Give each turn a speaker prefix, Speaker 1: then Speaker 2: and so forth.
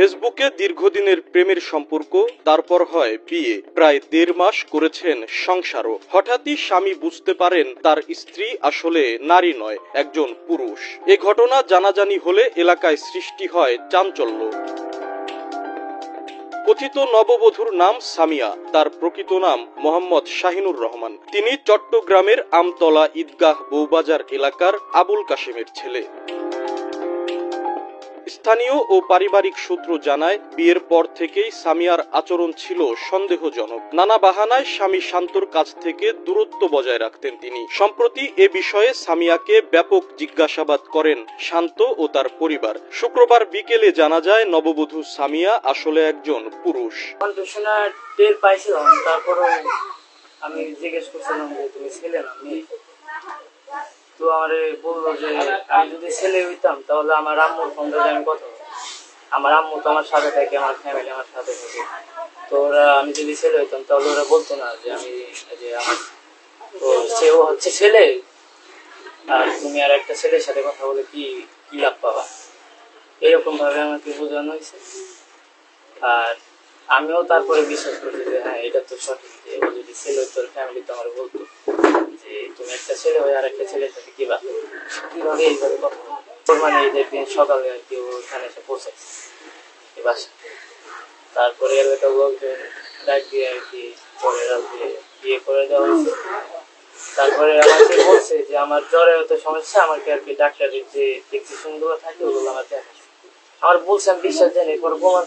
Speaker 1: ফেসবুকে দীর্ঘদিনের প্রেমের সম্পর্ক, তারপর হয় বিয়ে। প্রায় দেড় মাস করেছেন সংসারও। হঠাৎই স্বামী বুঝতে পারেন তার স্ত্রী আসলে নারী নয়, একজন পুরুষ। এ ঘটনা জানাজানি হলে এলাকায় সৃষ্টি হয় চাঞ্চল্য। কথিত নববধূর নাম সামিয়া, তার প্রকৃত নাম মোহাম্মদ শাহিনুর রহমান। তিনি চট্টগ্রামের আমতলা ঈদগাহ বৌবাজার এলাকার আবুল কাশেমের ছেলে। স্থানীয় ও পারিবারিক সূত্র জানায়, বিয়ের পর থেকেই সামিয়ার আচরণ ছিল সন্দেহজনক। নানা বাহানায় স্বামী শান্তর কাছ থেকে দূরত্ব বজায় রাখতেন তিনি। সম্প্রতি এ বিষয়ে সামিয়াকে ব্যাপক জিজ্ঞাসাবাদ করেন শান্ত ও তার পরিবার। শুক্রবার বিকেলে জানা যায়, নববধূ সামিয়া আসলে একজন পুরুষ।
Speaker 2: টের পাইছিলাম আমি জিজ্ঞেস করছিলাম যে, তুমি ছেলে না, মেয়ে? তো আমার বলল যে আমি যদি ছেলে হইতাম, তাহলে আমার আম্মুর ফোনটা আমি কথা। আমার আম্মু তো আমার সাথে থাকে, আমার ফ্যামিলি আমার সাথে থাকে। তো ওরা, আমি যদি ছেলে হইতাম, তাহলে ওরা বলতো না যে আমি, যে আমার তো সেও হচ্ছে ছেলে। আর তুমি আর একটা ছেলের সাথে কথা বলে কি কি লাভ পাবা? এরকম ভাবে আমাকে বোঝানো হয়েছে। আর আমিও তারপরে বিশ্বাস করছি যে হ্যাঁ এটা তো সঠিক যে ও যদি ছেলে হতো ফ্যামিলি তো আমার বলতো। একটা ছেলে হয়ে আর একটা ছেলের সাথে কিবা কীভাবে এইভাবে কথা? ওর মানে দিন সকালে আর কি ওখানে এসে পৌঁছাইছে বাসা। তারপরে এলাকার লোকজন ডাক দিয়ে আর কি পরে রাত্রে বিয়ে করে দেওয়া হয়েছে। তারপরে আমাকে বলছে যে আমার জ্বরে হতে সমস্যা, আমাকে আর কি ডাক্তারের যে প্রেসক্রিপশনগুলো থাকে, ওগুলো আমার দেখাচ্ছে। আমার বলছে আমি বিশ্বাস জানি পরে প্রমাণ